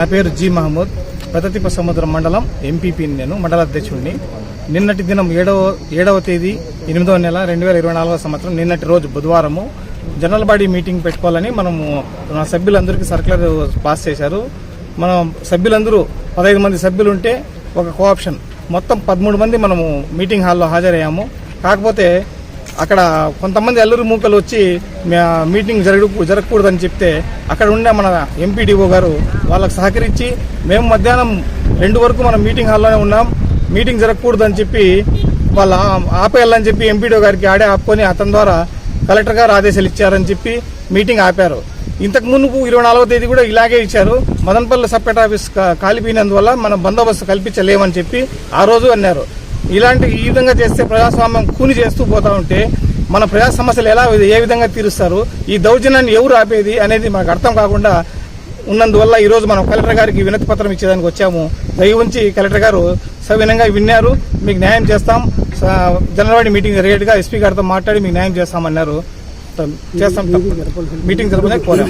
నా పేరు జి మహమ్మద్ ప్రతతిప సముద్రం మండలం ఎంపీపీని నేను మండల అధ్యక్షుడిని నిన్నటి దినం ఏడవ ఏడవ తేదీ ఎనిమిదవ నెల రెండు వేల ఇరవై నాలుగవ సంవత్సరం నిన్నటి రోజు బుధవారము జనరల్ బాడీ మీటింగ్ పెట్టుకోవాలని మనము మన సభ్యులందరికీ సర్కులర్ పాస్ చేశారు. మనం సభ్యులందరూ పదహైదు మంది సభ్యులు ఉంటే ఒక కోఆప్షన్. మొత్తం పదమూడు మంది మనము మీటింగ్ హాల్లో హాజరయ్యాము. కాకపోతే అక్కడ కొంతమంది అల్లూరు మూకలు వచ్చి మీటింగ్ జరగ జరగకూడదని చెప్తే అక్కడ ఉండే మన ఎంపీడీఓ గారు వాళ్ళకు సహకరించి మేము మధ్యాహ్నం రెండు వరకు మనం మీటింగ్ హాల్లోనే ఉన్నాం. మీటింగ్ జరగకూడదని చెప్పి వాళ్ళ ఆపేయాలని చెప్పి ఎంపీడీఓ గారికి ఆడే ఆపుకొని అతని ద్వారా కలెక్టర్ గారు ఆదేశాలు ఇచ్చారని చెప్పి మీటింగ్ ఆపారు. ఇంతకు మునుపు ఇరవై నాలుగో తేదీ కూడా ఇలాగే ఇచ్చారు. మదనపల్లి సపరేట్ ఆఫీస్ కాలిపోయినందువల్ల మనం బందోబస్తు కల్పించలేమని చెప్పి ఆ రోజు అన్నారు. ఇలాంటి ఈ విధంగా చేస్తే ప్రజాస్వామ్యం కూని చేస్తూ పోతా ఉంటే మన ప్రజా సమస్యలు ఎలా ఏ విధంగా తీరుస్తారు? ఈ దౌర్జన్యాన్ని ఎవరు ఆపేది అనేది మనకు అర్థం కాకుండా ఉన్నందువల్ల ఈ రోజు మనం కలెక్టర్ గారికి వినతి పత్రం ఇచ్చేదానికి వచ్చాము. దయ ఉంచి కలెక్టర్ గారు సవినంగా విన్నారు. మీకు న్యాయం చేస్తాం. స- జనరల్ మీటింగ్ జరిగేట్టుగా ఎస్పీ గారితో మాట్లాడి మీకు న్యాయం చేస్తామన్నారు. చేస్తాం మీటింగ్ జరపడానికి కోరాం.